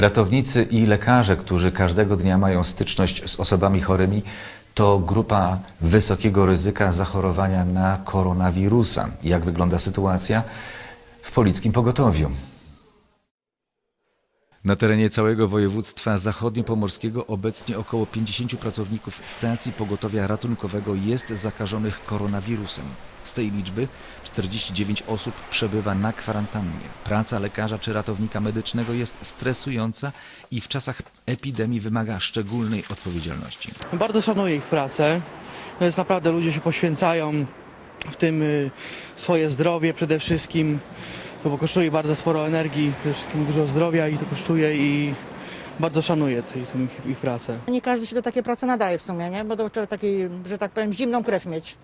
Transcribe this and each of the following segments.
Ratownicy i lekarze, którzy każdego dnia mają styczność z osobami chorymi, to grupa wysokiego ryzyka zachorowania na koronawirusa. Jak wygląda sytuacja w polickim pogotowiu? Na terenie całego województwa zachodniopomorskiego obecnie około 50 pracowników stacji pogotowia ratunkowego jest zakażonych koronawirusem. Z tej liczby 49 osób przebywa na kwarantannie. Praca lekarza czy ratownika medycznego jest stresująca i w czasach epidemii wymaga szczególnej odpowiedzialności. Bardzo szanuję ich pracę. To jest naprawdę, ludzie się poświęcają w tym y, swoje zdrowie przede wszystkim, to bo kosztuje bardzo sporo energii, przede wszystkim dużo zdrowia i to kosztuje i bardzo szanuję tej, tą ich, ich pracę. Nie każdy się do takiej pracy nadaje w sumie, nie? Bo to trzeba taki, że tak powiem, zimną krew mieć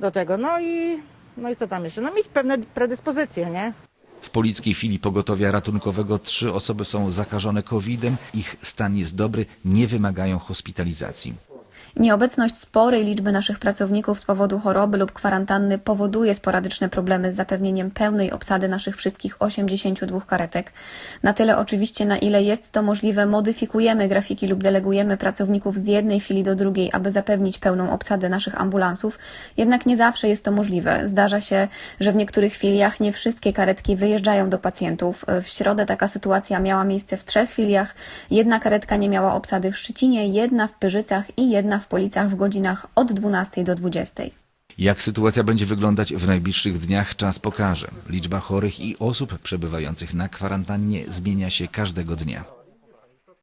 do tego. No i, no i co tam jeszcze? No mieć pewne predyspozycje, nie? W polickiej filii pogotowia ratunkowego trzy osoby są zakażone COVID-em. Ich stan jest dobry, nie wymagają hospitalizacji. Nieobecność sporej liczby naszych pracowników z powodu choroby lub kwarantanny powoduje sporadyczne problemy z zapewnieniem pełnej obsady naszych wszystkich 82 karetek. Na tyle oczywiście, na ile jest to możliwe, modyfikujemy grafiki lub delegujemy pracowników z jednej filii do drugiej, aby zapewnić pełną obsadę naszych ambulansów. Jednak nie zawsze jest to możliwe. Zdarza się, że w niektórych filiach nie wszystkie karetki wyjeżdżają do pacjentów. W środę taka sytuacja miała miejsce w trzech filiach. Jedna karetka nie miała obsady w Szczecinie, jedna w Pyrzycach i jedna w Policach w godzinach od 12 do 20. Jak sytuacja będzie wyglądać w najbliższych dniach, czas pokaże. Liczba chorych i osób przebywających na kwarantannie zmienia się każdego dnia.